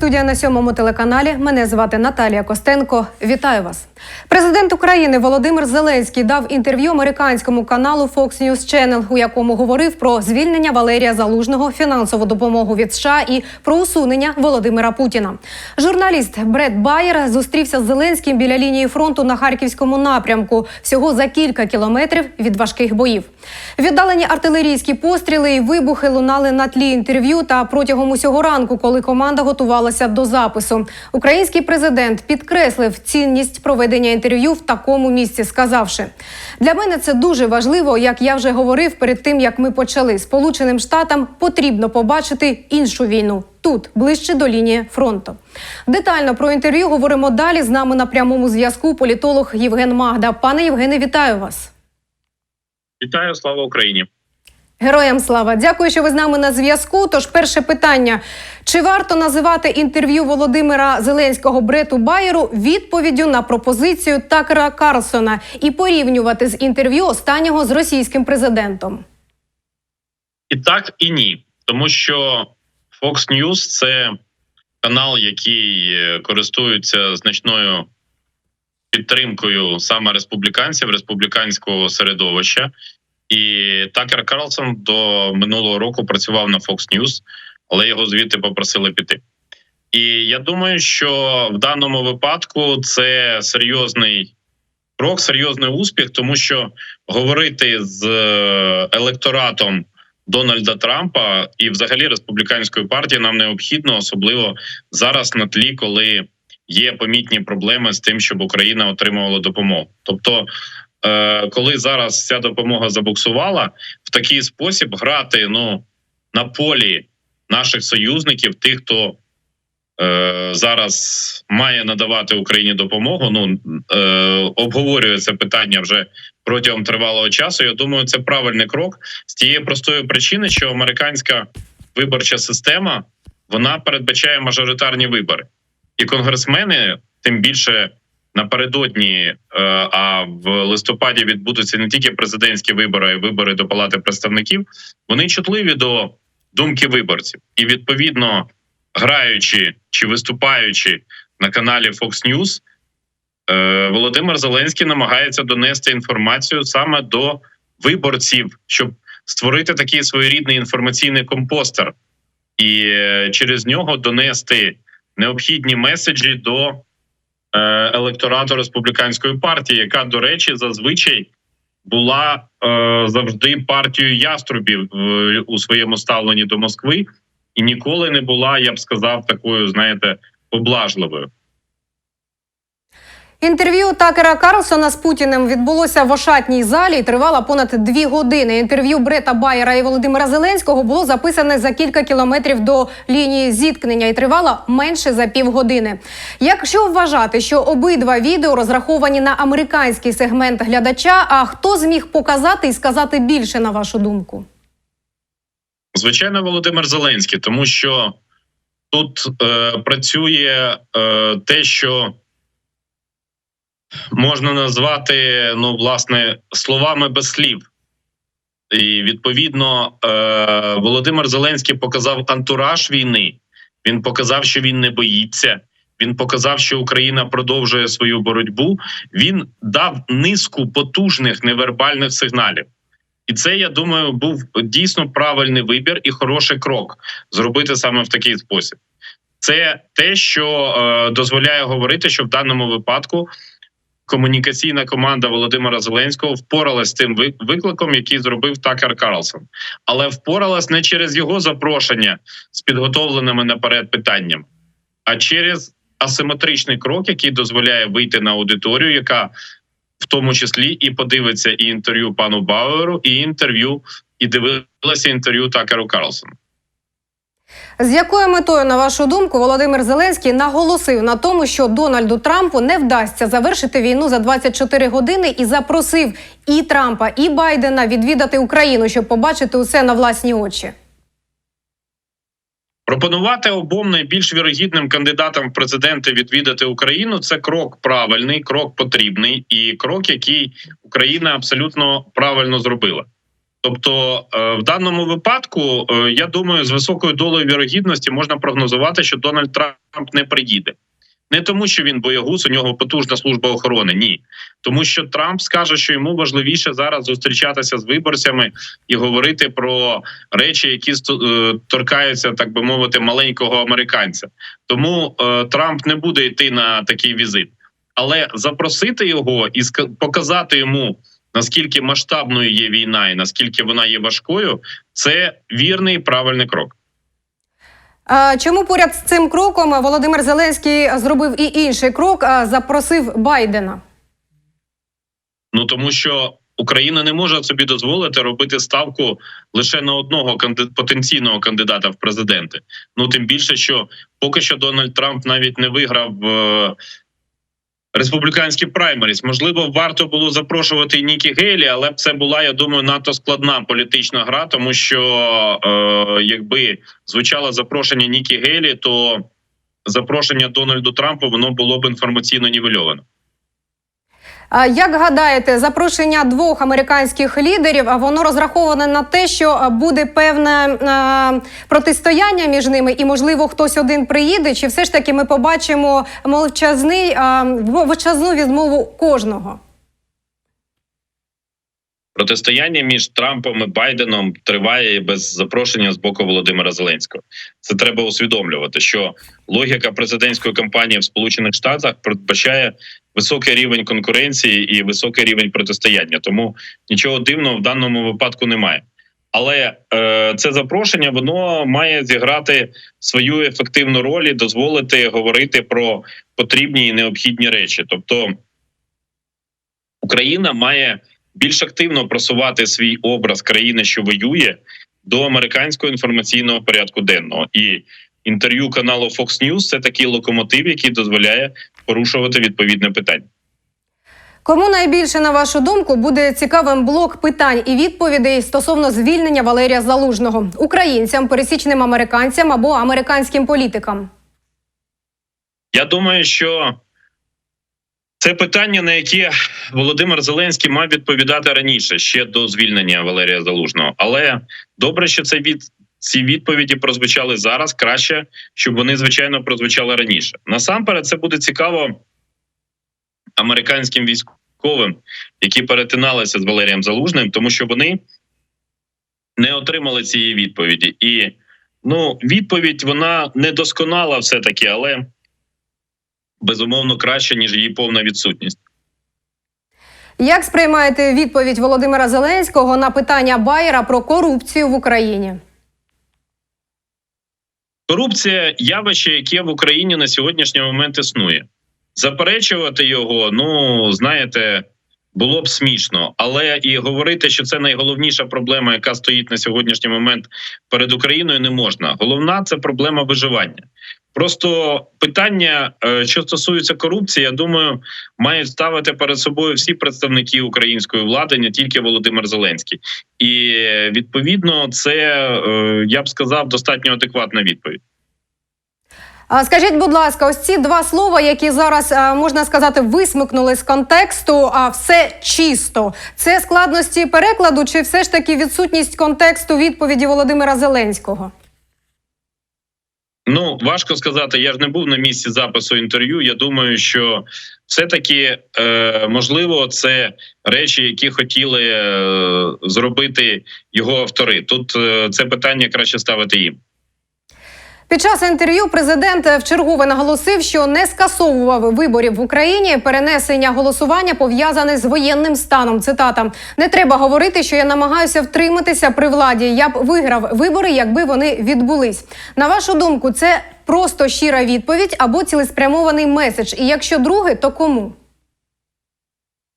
студія на сьомому телеканалі. Мене звати Наталія Костенко. Вітаю вас. Президент України Володимир Зеленський дав інтерв'ю американському каналу Fox News Channel, у якому говорив про звільнення Валерія Залужного, фінансову допомогу від США і про усунення Володимира Путіна. Журналіст Бред Байер зустрівся з Зеленським біля лінії фронту на харківському напрямку, всього за кілька кілометрів від важких боїв. Віддалені артилерійські постріли і вибухи лунали на тлі інтерв'ю та протягом усього ранку, коли команда готувалася до запису. Український президент підкреслив цінність проведення інтерв'ю в такому місці, сказавши: для мене це дуже важливо, як я вже говорив перед тим, як ми почали. Сполученим Штатам потрібно побачити іншу війну. Тут ближче до лінії фронту. Детально про інтерв'ю говоримо далі. З нами на прямому зв'язку політолог Євген Магда. Пане Євгене, вітаю вас. Вітаю, слава Україні. Героям слава, дякую, що ви з нами на зв'язку. Тож, перше питання: чи варто називати інтерв'ю Володимира Зеленського Брету Байеру відповіддю на пропозицію Такера Карлсона і порівнювати з інтерв'ю останнього з російським президентом? І так, і ні, тому що Fox News – це канал, який е, користується значною підтримкою саме республіканців, республіканського середовища. І Такер Карлсон до минулого року працював на Fox News, але його звідти попросили піти. І я думаю, що в даному випадку це серйозний крок, серйозний успіх, тому що говорити з е, електоратом Дональда Трампа і, взагалі, республіканської партії нам необхідно, особливо зараз на тлі, коли є помітні проблеми з тим, щоб Україна отримувала допомогу. Тобто, коли зараз ця допомога забуксувала, в такий спосіб грати ну на полі наших союзників, тих, хто е, зараз має надавати Україні допомогу. Ну е, обговорює це питання вже протягом тривалого часу. Я думаю, це правильний крок з тієї простої причини, що американська виборча система вона передбачає мажоритарні вибори, і конгресмени тим більше. Напередодні, е, а в листопаді відбудуться не тільки президентські вибори, а й вибори до палати представників. Вони чутливі до думки виборців, і відповідно граючи чи виступаючи на каналі Fox News, е, Володимир Зеленський намагається донести інформацію саме до виборців, щоб створити такий своєрідний інформаційний компостер, і е, через нього донести необхідні меседжі до електорату республіканської партії, яка, до речі, зазвичай була е, завжди партією яструбів е, у своєму ставленні до Москви, і ніколи не була, я б сказав, такою, знаєте, поблажливою. Інтерв'ю Такера Карлсона з Путіним відбулося в Ошатній залі і тривало понад дві години. Інтерв'ю Брета Байера і Володимира Зеленського було записане за кілька кілометрів до лінії зіткнення і тривало менше за півгодини. Якщо вважати, що обидва відео розраховані на американський сегмент глядача, а хто зміг показати і сказати більше на вашу думку? Звичайно, Володимир Зеленський, тому що тут е, працює е, те, що можна назвати ну, власне, словами без слів. І відповідно, е, Володимир Зеленський показав антураж війни. Він показав, що він не боїться. Він показав, що Україна продовжує свою боротьбу. Він дав низку потужних невербальних сигналів. І це я думаю був дійсно правильний вибір і хороший крок зробити саме в такий спосіб. Це те, що е, дозволяє говорити, що в даному випадку комунікаційна команда Володимира Зеленського впоралась з тим ви- викликом, який зробив Такер Карлсон, але впоралась не через його запрошення з підготовленими наперед питаннями, а через асиметричний крок, який дозволяє вийти на аудиторію, яка в тому числі і подивиться і інтерв'ю пану Бауеру, і інтерв'ю, і дивилася інтерв'ю Такеру Карлсону. З якою метою, на вашу думку, Володимир Зеленський наголосив на тому, що Дональду Трампу не вдасться завершити війну за 24 години і запросив і Трампа, і Байдена відвідати Україну, щоб побачити усе на власні очі? Пропонувати обом найбільш вірогідним кандидатам в президенти відвідати Україну це крок правильний, крок потрібний і крок, який Україна абсолютно правильно зробила. Тобто, е, в даному випадку, е, я думаю, з високою долею вірогідності можна прогнозувати, що Дональд Трамп не приїде. Не тому, що він боягуз, у нього потужна служба охорони. Ні, тому що Трамп скаже, що йому важливіше зараз зустрічатися з виборцями і говорити про речі, які е, торкаються, так би мовити, маленького американця. Тому е, Трамп не буде йти на такий візит, але запросити його і показати йому. Наскільки масштабною є війна і наскільки вона є важкою, це вірний і правильний крок. Чому поряд з цим кроком Володимир Зеленський зробив і інший крок, запросив Байдена? Ну тому що Україна не може собі дозволити робити ставку лише на одного канди- потенційного кандидата в президенти. Ну тим більше, що поки що Дональд Трамп навіть не виграв. Республіканські праймеріс, можливо, варто було запрошувати Нікі Гейлі, але це була, я думаю, надто складна політична гра, тому що е, якби звучало запрошення Нікі Гейлі, то запрошення Дональду Трампу воно було б інформаційно нівельовано. Як гадаєте, запрошення двох американських лідерів воно розраховане на те, що буде певне протистояння між ними, і можливо хтось один приїде, чи все ж таки ми побачимо мовчазний мовчазну відмову кожного? Протистояння між Трампом і Байденом триває без запрошення з боку Володимира Зеленського. Це треба усвідомлювати, що логіка президентської кампанії в Сполучених Штатах передбачає високий рівень конкуренції і високий рівень протистояння. Тому нічого дивного в даному випадку немає. Але е, це запрошення воно має зіграти свою ефективну роль і дозволити говорити про потрібні і необхідні речі. Тобто Україна має більш активно просувати свій образ країни, що воює, до американського інформаційного порядку денного. І інтерв'ю каналу Fox News – це такий локомотив, який дозволяє порушувати відповідне питання. Кому найбільше, на вашу думку, буде цікавим блок питань і відповідей стосовно звільнення Валерія Залужного українцям, пересічним американцям або американським політикам? Я думаю, що це питання, на яке Володимир Зеленський мав відповідати раніше, ще до звільнення Валерія Залужного. Але добре, що це від ці відповіді прозвучали зараз. Краще, щоб вони звичайно прозвучали раніше. Насамперед, це буде цікаво американським військовим, які перетиналися з Валерієм Залужним, тому що вони не отримали цієї відповіді. І ну, відповідь вона недосконала, все таки, але безумовно краще ніж її повна відсутність. Як сприймаєте відповідь Володимира Зеленського на питання Байера про корупцію в Україні? Корупція явище, яке в Україні на сьогоднішній момент існує. Заперечувати його, ну знаєте, було б смішно, але і говорити, що це найголовніша проблема, яка стоїть на сьогоднішній момент перед Україною, не можна. Головна це проблема виживання. Просто питання, е, що стосується корупції, я думаю, мають ставити перед собою всі представники української влади, не тільки Володимир Зеленський, і е, відповідно, це е, я б сказав достатньо адекватна відповідь. Скажіть, будь ласка, ось ці два слова, які зараз можна сказати, висмикнули з контексту, а все чисто. Це складності перекладу, чи все ж таки відсутність контексту відповіді Володимира Зеленського? Ну важко сказати. Я ж не був на місці запису інтерв'ю. Я думаю, що все-таки е, можливо це речі, які хотіли е, зробити його автори. Тут е, це питання краще ставити їм. Під час інтерв'ю президент вчергове наголосив, що не скасовував виборів в Україні. Перенесення голосування пов'язане з воєнним станом. Цитата: не треба говорити, що я намагаюся втриматися при владі. Я б виграв вибори, якби вони відбулись. На вашу думку, це просто щира відповідь або цілеспрямований меседж. І якщо друге, то кому?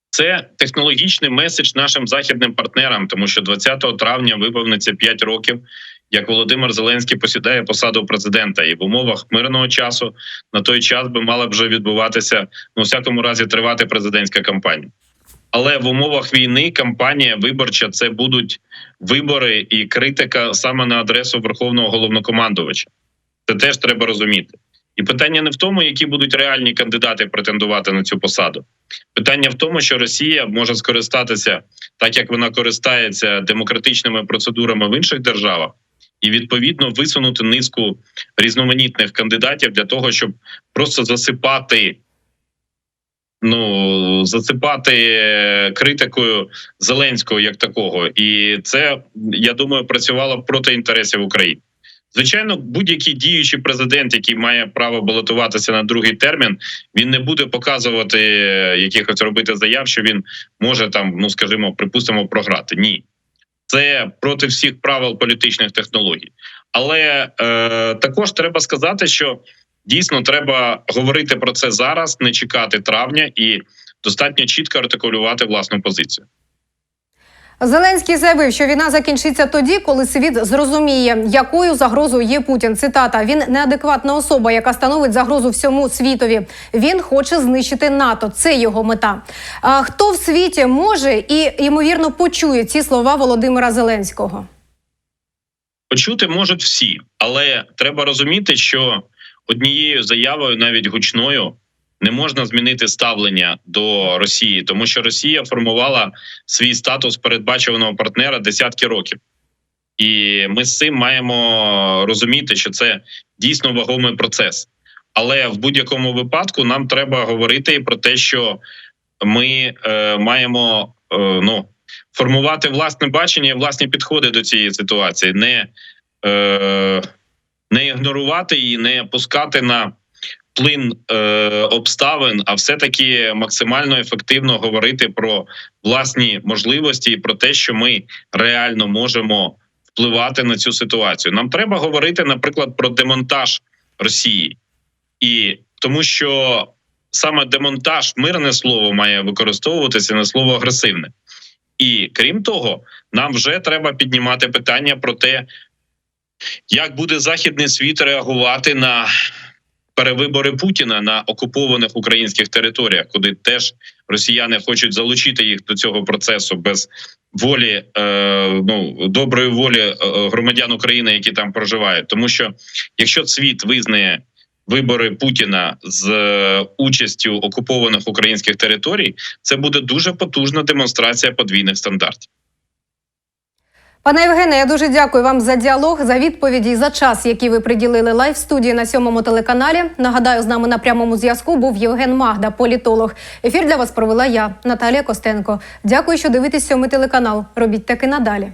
Це технологічний меседж нашим західним партнерам, тому що 20 травня виповниться 5 років, як Володимир Зеленський посідає посаду президента, і в умовах мирного часу на той час би мала б вже відбуватися ну, у всякому разі тривати президентська кампанія. Але в умовах війни кампанія виборча це будуть вибори і критика саме на адресу верховного головнокомандувача. Це теж треба розуміти. І питання не в тому, які будуть реальні кандидати претендувати на цю посаду. Питання в тому, що Росія може скористатися так як вона користається демократичними процедурами в інших державах, і відповідно висунути низку різноманітних кандидатів для того, щоб просто засипати. Ну, засипати критикою Зеленського як такого, і це я думаю працювало проти інтересів України. Звичайно, будь-який діючий президент, який має право балотуватися на другий термін, він не буде показувати е, якихось робити заяв, що він може там, ну скажімо, припустимо, програти. Ні, це проти всіх правил політичних технологій. Але е, також треба сказати, що дійсно треба говорити про це зараз, не чекати травня і достатньо чітко артикулювати власну позицію. Зеленський заявив, що війна закінчиться тоді, коли світ зрозуміє, якою загрозою є Путін. Цитата: він неадекватна особа, яка становить загрозу всьому світові. Він хоче знищити НАТО. Це його мета. А хто в світі може і ймовірно почує ці слова Володимира Зеленського? Почути можуть всі, але треба розуміти, що однією заявою, навіть гучною, не можна змінити ставлення до Росії, тому що Росія формувала свій статус передбачуваного партнера десятки років, і ми з цим маємо розуміти, що це дійсно вагомий процес. Але в будь-якому випадку нам треба говорити про те, що ми е, маємо е, ну формувати власне бачення, і власні підходи до цієї ситуації, не, е, не ігнорувати і не пускати на плин е, обставин, а все-таки максимально ефективно говорити про власні можливості і про те, що ми реально можемо впливати на цю ситуацію. Нам треба говорити, наприклад, про демонтаж Росії, і тому що саме демонтаж, мирне слово має використовуватися не слово агресивне. І крім того, нам вже треба піднімати питання про те, як буде західний світ реагувати на перевибори Путіна на окупованих українських територіях, куди теж росіяни хочуть залучити їх до цього процесу без волі, е, ну доброї волі е, громадян України, які там проживають. Тому що якщо світ визнає вибори Путіна з е, участю окупованих українських територій, це буде дуже потужна демонстрація подвійних стандартів. Пане Євгене, я дуже дякую вам за діалог, за відповіді і за час, який ви приділили лайв студії на сьомому телеканалі. Нагадаю, з нами на прямому зв'язку був Євген Магда, політолог. Ефір для вас провела я, Наталія Костенко. Дякую, що дивитесь сьомий телеканал. Робіть таки надалі.